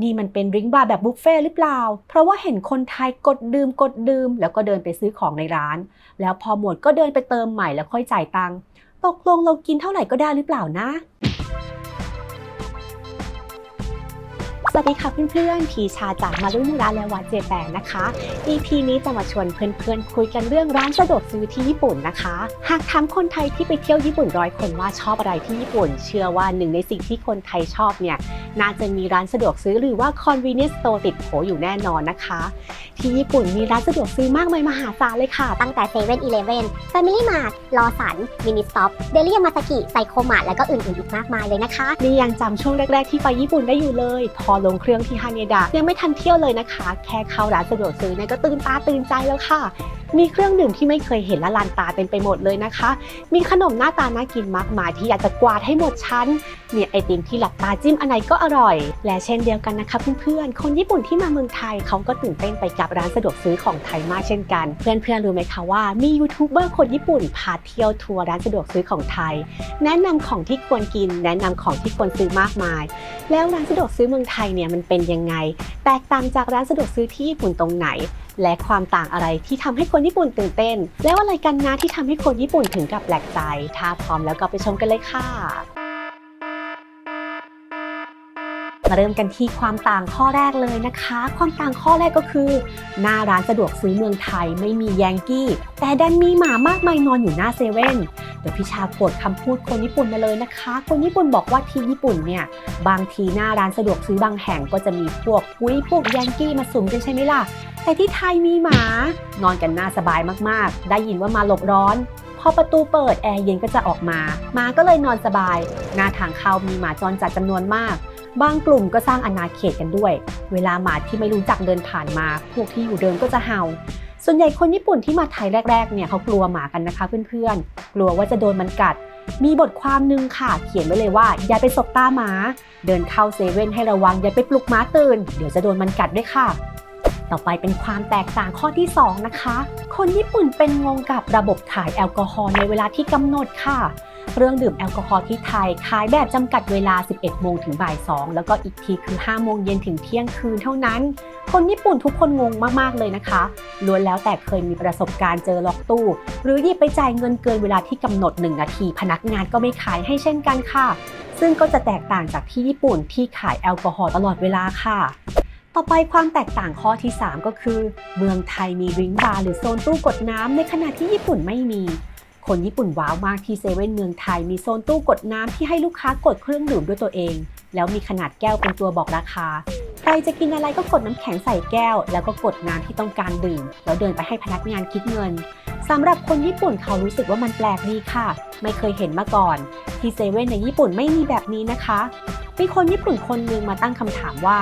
นี่มันเป็นริงบาร์แบบบุฟเฟ่หรือเปล่า เพราะว่าเห็นคนไทยกดดื่มกดดื่ม แล้วก็เดินไปซื้อของในร้าน แล้วพอหมดก็เดินไปเติมใหม่แล้วค่อยจ่ายตังค์ตกลงเรากินเท่าไหร่ก็ได้หรือเปล่านะ สวัสดีค่ะเพื่อนๆพีชาจากมารุมุระและวัดเจแปนนะคะ EP นี้จะมาชวนเพื่อนๆ คุยกันเรื่องร้านสะดวกซื้อที่ญี่ปุ่นนะคะ หากถามคนไทยที่ไปเที่ยวญี่ปุ่นร้อยคนว่าชอบอะไรที่ญี่ปุ่น เชื่อว่าหนึ่งในสิ่งที่คนไทยชอบเนี่ยน่าจะมีร้านสะดวกซื้อหรือว่า convenience store ติดโผอยู่แน่นอนนะคะ ที่ญี่ปุ่นมีร้านสะดวกซื้อมากมายมหาศาลเลยค่ะ ตั้งแต่เซเว่นอีเลฟเว่นแฟมิลี่มาร์ทลอสันมินิสต็อปเดลี่ยามาสกิไซโคมาร์ทและก็อื่นๆอีกมากมายเลยนะคะนี่ยังจำช่วงแรกๆที่ไปญี่ปุ่นได้อยู่เลยพอลงเครื่องที่ฮาเนดา ยังไม่ทันเที่ยวเลยนะคะ แค่เข้าร้านสะดวกซื้อเนี่ยก็ตื่นตาตื่นใจแล้วค่ะ มีเครื่องดื่มที่ไม่เคยเห็นและลานตาเต็มไปหมดเลยนะคะ มีขนมหน้าตาน่ากินมากมายที่อยากจะกวาดให้หมดชั้น มีไอติมที่หลับตาจิ้มอันไหนก็อร่อย และเช่นเดียวกันนะคะเพื่อนๆ คนญี่ปุ่นที่มาเมืองไทยเขาก็ตื่นเต้นไปกับร้านสะดวกซื้อของไทยมากเช่นกัน เพื่อนๆรู้ไหมคะว่ามียูทูบเบอร์คนญี่ปุ่นพาเที่ยวทัวร์ร้านสะดวกซื้อของไทย แนะนำของที่ควรกิน แนะนำของที่ควรซื้อมากมาย แล้วร้านสะดวกซื้อเมืองไทยเนี่ยมันเป็นยังไงแตกต่างจากร้านสะดวกซื้อที่ญี่ปุ่นตรงไหน และความต่างอะไรที่ทำให้คนญี่ปุ่นตื่นเต้น แล้วอะไรกันนะที่ทำให้คนญี่ปุ่นถึงกับแปลกใจ ถ้าพร้อมแล้วก็ไปชมกันเลยค่ะ มาเริ่มกันที่ความต่างข้อแรกเลยนะคะ ความต่างข้อแรกก็คือ หน้าร้านสะดวกซื้อเมืองไทยไม่มีแยงกี้ แต่ดันมีหมามากมายนอนอยู่หน้าเซเว่นเดี๋ยวพี่ชาโกดคำพูดคนญี่ปุ่นมาเลยนะคะ คนญี่ปุ่นบอกว่าที่ญี่ปุ่นเนี่ยบางทีหน้าร้านสะดวกซื้อบางแห่งก็จะมีพวกพุ้ยพวกแยงกี้มาสุมกันใช่ไหมล่ะแต่ที่ไทยมีหมานอนกันหน้าสบายมากๆ ได้ยินว่ามาหลบร้อนพอประตูเปิดแอร์เย็นก็จะออกมาหมาก็เลยนอนสบาย หน้าทางเข้ามีหมาจรจัดจำนวนมาก บางกลุ่มก็สร้างอาณาเขตกันด้วย เวลาหมาที่ไม่รู้จักเดินผ่านมา พวกที่อยู่เดิมก็จะเห่า ส่วนใหญ่คนญี่ปุ่นที่มาไทยแรกๆ เนี่ยเขากลัวหมากันนะคะเพื่อนๆ กลัวว่าจะโดนมันกัด มีบทความหนึ่งค่ะ เขียนไว้เลยว่า อย่าไปสบตาหมา เดินเข้าเซเว่นให้ระวังอย่าไปปลุกหมาตื่น เดี๋ยวจะโดนมันกัดด้วยค่ะต่อไปเป็นความแตกต่างข้อที่ 2 นะคะ คนญี่ปุ่นเป็นงงกับระบบขายแอลกอฮอล์ในเวลาที่กำหนดค่ะ เครื่องดื่มแอลกอฮอล์ที่ไทย ขายแบบจำกัดเวลา 11 โมงถึงบ่าย 2 แล้วก็อีกทีคือ 5 โมงเย็นถึงเที่ยงคืนเท่านั้น คนญี่ปุ่นทุกคนงงมากๆเลยนะคะล้วนแล้วแต่เคยมีประสบการณ์เจอล็อกตู้ หรือหยิบไปจ่ายเงินเกินเวลาที่กำหนด 1 นาที พนักงานก็ไม่ขายให้เช่นกันค่ะ ซึ่งก็จะแตกต่างจากที่ญี่ปุ่นที่ขายแอลกอฮอล์ตลอดเวลาค่ะต่อไปความแตกต่างข้อที่ 3 ก็คือ เมืองไทยมีริงบาร์หรือโซนตู้กดน้ำในขณะที่ญี่ปุ่นไม่มี คนญี่ปุ่นว้าวมากที่เซเว่นเมืองไทยมีโซนตู้กดน้ำที่ให้ลูกค้ากดเครื่องดื่มด้วยตัวเอง แล้วมีขนาดแก้วเป็นตัวบอกราคา ใครจะกินอะไรก็กดน้ำแข็งใส่แก้ว แล้วก็กดน้ำที่ต้องการดื่ม แล้วเดินไปให้พนักงานคิดเงินสำหรับคนญี่ปุ่นเขารู้สึกว่ามันแปลกดีค่ะ ไม่เคยเห็นมาก่อน ที่เซเว่นในญี่ปุ่นไม่มีแบบนี้นะคะ มีคนญี่ปุ่นคนหนึงมาตั้งคำถามว่า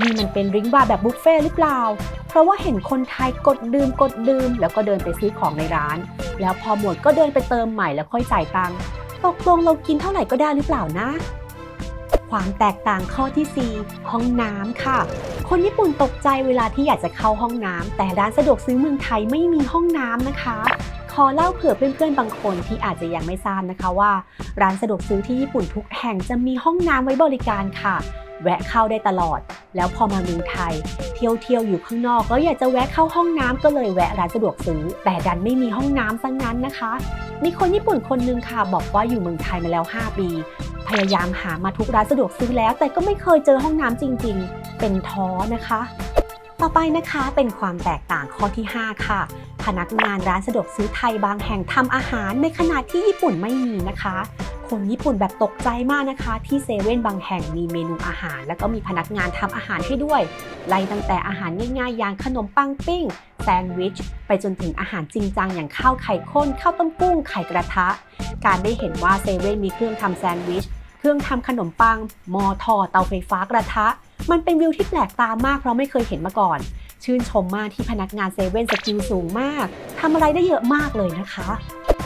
นี่มันเป็นริงบาร์แบบบุฟเฟ่หรือเปล่า เพราะว่าเห็นคนไทยกดดื่มกดดื่ม แล้วก็เดินไปซื้อของในร้าน แล้วพอหมดก็เดินไปเติมใหม่แล้วค่อยจ่ายตังค์ตกลงเรากินเท่าไหร่ก็ได้หรือเปล่านะ ความแตกต่างข้อที่ 4 ห้องน้ำค่ะ คนญี่ปุ่นตกใจเวลาที่อยากจะเข้าห้องน้ำแต่ร้านสะดวกซื้อเมืองไทยไม่มีห้องน้ำนะคะ ขอเล่าเผื่อเพื่อนๆ บางคนที่อาจจะยังไม่ทราบนะคะว่า ร้านสะดวกซื้อที่ญี่ปุ่นทุกแห่งจะมีห้องน้ำไว้บริการค่ะ แวะเข้าได้ตลอด แล้วพอมาเมืองไทย เที่ยวเที่ยวๆอยู่ข้างนอกแล้วอยากจะแวะเข้าห้องน้ำก็เลยแวะร้านสะดวกซื้อ แต่ดันไม่มีห้องน้ำซะงั้นนะคะ มีคนญี่ปุ่นคนนึงค่ะ บอกว่าอยู่เมืองไทยมาแล้ว 5 ปีพยายามหามาทุกร้านสะดวกซื้อแล้ว แต่ก็ไม่เคยเจอห้องน้ำจริง ๆ เป็นท้อนะคะ ต่อไปนะคะเป็นความแตกต่างข้อที่ 5 ค่ะ พนักงานร้านสะดวกซื้อไทยบางแห่งทำอาหารในขณะที่ญี่ปุ่นไม่มีนะคะ คนญี่ปุ่นแบบตกใจมากนะคะ ที่เซเว่นบางแห่งมีเมนูอาหาร แล้วก็มีพนักงานทำอาหารให้ด้วย ไล่ตั้งแต่อาหารง่ายๆ อย่างขนมปังปิ้งแซนด์วิช ไปจนถึงอาหารจริงจังอย่างข้าวไข่ข้น ข้าวต้มกุ้งไข่กระทะ การได้เห็นว่าเซเว่นมีเครื่องทำแซนด์วิชเครื่องทำขนมปัง มอทอเตาไฟฟ้ากระทะ มันเป็นวิวที่แปลกตามากเพราะไม่เคยเห็นมาก่อน ชื่นชมมากที่พนักงานเซเว่นสกิลสูงมากทำอะไรได้เยอะมากเลยนะคะ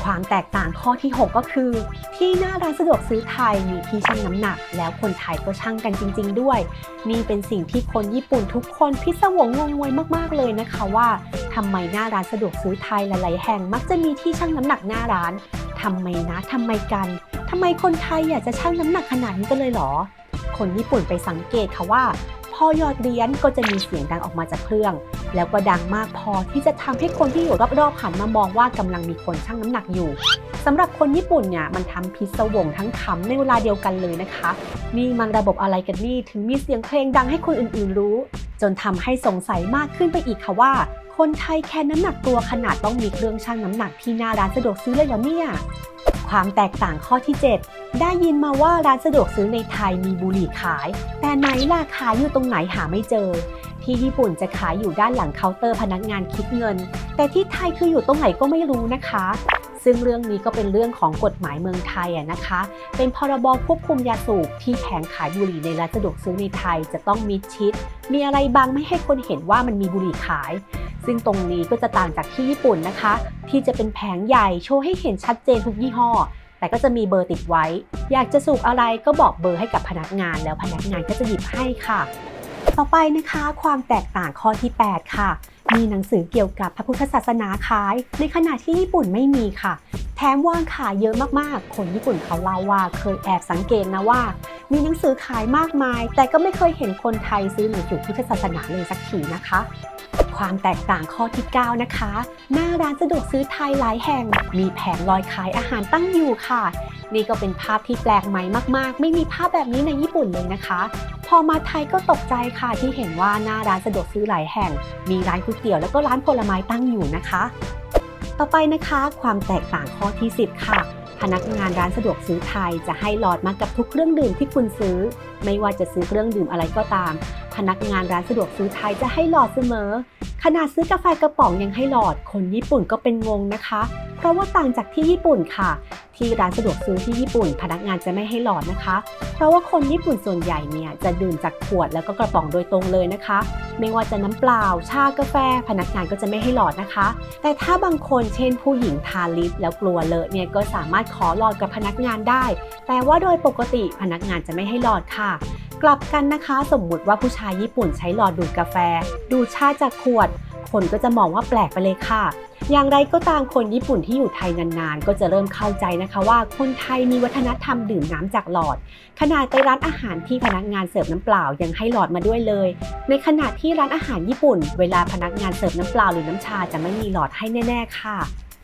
ความแตกต่างข้อที่ 6 ก็คือ ที่หน้าร้านสะดวกซื้อไทยมีที่ชั่งน้ำหนัก แล้วคนไทยก็ชั่งกันจริง ๆ ด้วย นี่เป็นสิ่งที่คนญี่ปุ่นทุกคนพิศวงงงงวยมากๆเลยนะคะว่าทำไมหน้าร้านสะดวกซื้อไทยหลายๆแห่งมักจะมีที่ชั่งน้ำหนักหน้าร้านทำไมนะทำไมกันทำไมคนไทยอยากจะชั่งน้ำหนักขนาดนี้กันเลยหรอ คนญี่ปุ่นไปสังเกตค่ะว่า อหยอดเหรียญก็จะมีเสียงดังออกมาจากเครื่อง แล้วก็ดังมากพอที่จะทำให้คนที่อยู่รอบๆหันมามองว่ากำลังมีคนชั่งน้ำหนักอยู่สำหรับคนญี่ปุ่นเนี่ยมันทำพิศวงทั้งขำในเวลาเดียวกันเลยนะคะ นี่มันระบบอะไรกันนี่ถึงมีเสียงเพลงดังให้คนอื่นๆรู้ จนทำให้สงสัยมากขึ้นไปอีกค่ะว่า คนไทยแค่น้ำหนักตัวขนาดต้องมีเครื่องชั่งน้ำหนักที่หน้าร้านสะดวกซื้อเลยเหรอเนี่ย ความแตกต่างข้อที่ 7 ได้ยินมาว่าร้านสะดวกซื้อในไทยมีบุหรี่ขาย แต่ไหนล่ะขายอยู่ตรงไหนหาไม่เจอ ที่ญี่ปุ่นจะขายอยู่ด้านหลังเคาน์เตอร์พนักงานคิดเงิน แต่ที่ไทยคืออยู่ตรงไหนก็ไม่รู้นะคะ ซึ่งเรื่องนี้ก็เป็นเรื่องของกฎหมายเมืองไทยอะนะคะ เป็นพรบควบคุมยาสูบที่แผงขายบุหรี่ในร้านสะดวกซื้อในไทยจะต้องมิดชิด มีอะไรบังไม่ให้คนเห็นว่ามันมีบุหรี่ขาย ซึ่งตรงนี้ก็จะต่างจากที่ญี่ปุ่นนะคะ ที่จะเป็นแผงใหญ่โชว์ให้เห็นชัดเจนทุกยี่ห้อ แต่ก็จะมีเบอร์ติดไว้ อยากจะสูบอะไรก็บอกเบอร์ให้กับพนักงาน แล้วพนักงานก็จะหยิบให้ค่ะ ต่อไปนะคะ ความแตกต่างข้อที่ 8 ค่ะ มีหนังสือเกี่ยวกับพระพุทธศาสนาขาย ในขณะที่ญี่ปุ่นไม่มีค่ะ แถมวางขายเยอะมากๆ คนญี่ปุ่นเขาเล่าว่าเคยแอบสังเกตนะว่า มีหนังสือขายมากมาย แต่ก็ไม่เคยเห็นคนไทยซื้อหนังสือพุทธศาสนาเลยสักทีนะคะ ความแตกต่างข้อที่ 9 นะคะ หน้าร้านสะดวกซื้อไทยหลายแห่ง มีแผงลอยขายอาหารตั้งอยู่ค่ะ นี่ก็เป็นภาพที่แปลกใหม่มากๆ ไม่มีภาพแบบนี้ในญี่ปุ่นเลยนะคะ พอมาไทยก็ตกใจค่ะที่เห็นว่าหน้าร้านสะดวกซื้อหลายแห่ง มีร้านก๋วยเตี๋ยวแล้วก็ร้านผลไม้ตั้งอยู่นะคะ ต่อไปนะคะ ความแตกต่างข้อที่ 10 ค่ะ พนักงานร้านสะดวกซื้อไทยจะให้หลอดมากับทุกเครื่องดื่มที่คุณซื้อ ไม่ว่าจะซื้อเครื่องดื่มอะไรก็ตาม พนักงานร้านสะดวกซื้อไทยจะให้หลอดเสมอ ขนาดซื้อกาแฟกระป๋องยังให้หลอด คนญี่ปุ่นก็เป็นงงนะคะ เพราะว่าต่างจากที่ญี่ปุ่นค่ะ ที่ร้านสะดวกซื้อที่ญี่ปุ่น พนักงานจะไม่ให้หลอดนะคะ เพราะว่าคนญี่ปุ่นส่วนใหญ่เนี่ยจะดื่มจากขวดแล้วก็กระป๋องโดยตรงเลยนะคะ ไม่ว่าจะน้ำเปล่า ชากาแฟ พนักงานก็จะไม่ให้หลอดนะคะ แต่ถ้าบางคนเช่นผู้หญิงทาลิปแล้วกลัวเลอะเนี่ยก็สามารถขอหลอดกับพนักงานได้ แต่ว่าโดยปกติพนักงานจะไม่ให้หลอดค่ะกลับกันนะคะ สมมุติว่าผู้ชายญี่ปุ่นใช้หลอดดูดกาแฟ ดูชาจากขวด คนก็จะมองว่าแปลกไปเลยค่ะ อย่างไรก็ตามคนญี่ปุ่นที่อยู่ไทยนานๆ ก็จะเริ่มเข้าใจนะคะว่าคนไทยมีวัฒนธรรมดื่มน้ำจากหลอด ขนาดไปร้านอาหารที่พนักงานเสิร์ฟน้ำเปล่ายังให้หลอดมาด้วยเลย ในขณะที่ร้านอาหารญี่ปุ่น เวลาพนักงานเสิร์ฟน้ำเปล่าหรือน้ำชาจะไม่มีหลอดให้แน่ๆค่ะ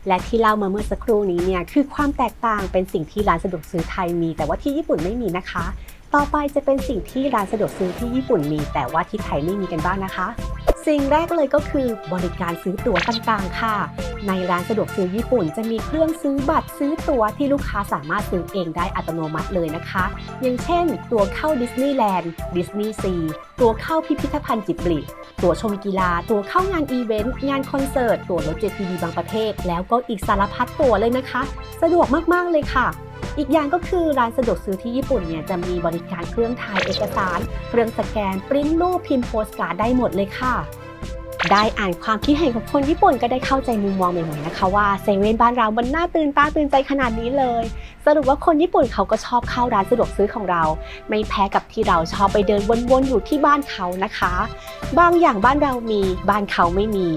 และที่เล่ามาเมื่อสักครู่นี้เนี่ยคือความแตกต่างเป็นสิ่งที่ร้านสะดวกซื้อไทยมี แต่ว่าที่ญี่ปุ่นไม่มีนะคะ ต่อไปจะเป็นสิ่งที่ร้านสะดวกซื้อที่ญี่ปุ่นมี แต่ว่าที่ไทยไม่มีกันบ้างนะคะ สิ่งแรกเลยก็คือบริการซื้อตั๋วต่างๆ ค่ะ ในร้านสะดวกซื้อญี่ปุ่นจะมีเครื่องซื้อบัตรซื้อตั๋วที่ลูกค้าสามารถซื้อเองได้อัตโนมัติเลยนะคะ อย่างเช่น ตั๋วเข้าดิสนีย์แลนด์ดิสนีย์ซีตั๋วเข้าพิพิธภัณฑ์จิบลิตั๋วชมกีฬา ตั๋วเข้างานอีเวนต์ งานคอนเสิร์ต ตั๋วรถ JTB บางประเภท แล้วก็อีกสารพัดตั๋วเลยนะคะ สะดวกมากๆเลยค่ะ อีกอย่างก็คือร้านสะดวกซื้อที่ญี่ปุ่นเนี่ยจะมีบริการเครื่องถ่ายเอกสาร เครื่องสแกน ปริ้นรูปพิมพ์โปสการ์ดได้หมดเลยค่ะ ได้อ่านความคิดเห็นของคนญี่ปุ่นก็ได้เข้าใจมุมมองใหม่ๆนะคะว่าเซเว่นบ้านเรามันน่าตื่นตาตื่นใจขนาดนี้เลย สรุปว่าคนญี่ปุ่นเขาก็ชอบเข้าร้านสะดวกซื้อของเรา ไม่แพ้กับที่เราชอบไปเดินวนๆอยู่ที่บ้านเขานะคะ บางอย่างบ้านเรามีบ้านเขาไม่มี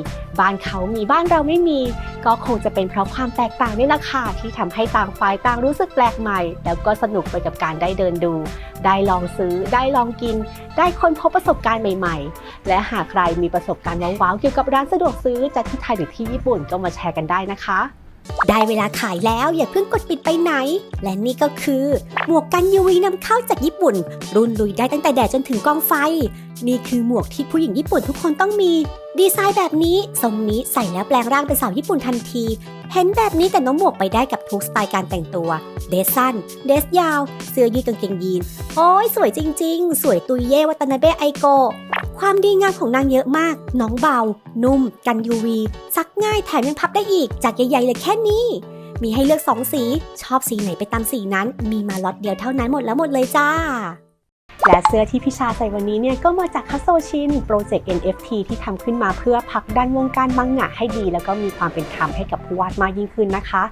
บ้านเขามีบ้านเราไม่มี ก็คงจะเป็นเพราะความแตกต่างนี่แหละค่ะที่ทำให้ต่างฝ่ายต่างรู้สึกแปลกใหม่ แล้วก็สนุกไปกับการได้เดินดู ได้ลองซื้อ ได้ลองกิน ได้ค้นพบประสบการณ์ใหม่ ๆ และหากใครมีประสบการณ์ว้าวเกี่ยวกับร้านสะดวกซื้อจากที่ไทยหรือที่ญี่ปุ่นก็มาแชร์กันได้นะคะ ได้เวลาขายแล้วอย่าเพิ่งกดปิดไปไหน และนี่ก็คือหมวกกัน UV นำเข้าจากญี่ปุ่น รุ่นลุยได้ตั้งแต่แดดจนถึงกองไฟ นี่คือหมวกที่ผู้หญิงญี่ปุ่นทุกคนต้องมี ดีไซน์แบบนี้ทรงนี้ใส่แล้วแปลงร่างเป็นสาวญี่ปุ่นทันที เห็นแบบนี้แต่น้องหมวกไปได้กับทุกสไตล์การแต่งตัว เดซสั้น เดซยาว เสื้อยืดกางเกงยีน โอ้ยสวยจริง ๆ สวยตุยเย่วัตนาเบะไอโก ความดีงามของนางเยอะมาก น้องเบา นุ่ม กัน UV ซักง่ายแถมยังพับได้อีก จากใหญ่ๆเลยแค่นี้ มีให้เลือก 2 สี ชอบสีไหนไปตามสีนั้น มีมาล็อตเดียวเท่านั้นหมดแล้วหมดเลยจ้า และเสื้อที่พิชาใส่วันนี้เนี่ยก็มาจากคัสโซชินโปรเจกต์ NFT ที่ทำขึ้นมาเพื่อผลักดันวงการมังงะให้ดี แล้วก็มีความเป็นธรรมให้กับผู้วาดมากยิ่งขึ้นนะคะ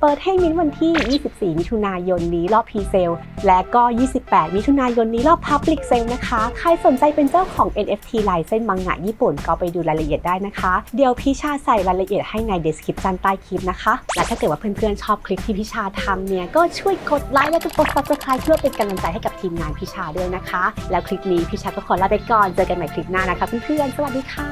เปิดให้มิ้นวันที่ 24 มิถุนายนนี้รอบพรีเซลและก็ 28 มิถุนายนนี้รอบ Public Sale นะคะ ใครสนใจเป็นเจ้าของ NFT ลายเส้นมังงะญี่ปุ่นก็ไปดูรายละเอียดได้นะคะ เดี๋ยวพิชาใส่รายละเอียดให้ใน description ใต้คลิปนะคะ และถ้าเกิดว่าเพื่อนๆชอบคลิปที่พิชาทำเนี่ยก็ช่วยกดไลค์และก็กด subscribe เพื่อเป็นกำลังใจให้กับทีมงานพิชาด้วยนะคะ แล้วคลิปนี้พี่ชัดก็ขอลาไปก่อน เจอกันใหม่คลิปหน้านะคะเพื่อนๆ สวัสดีค่ะ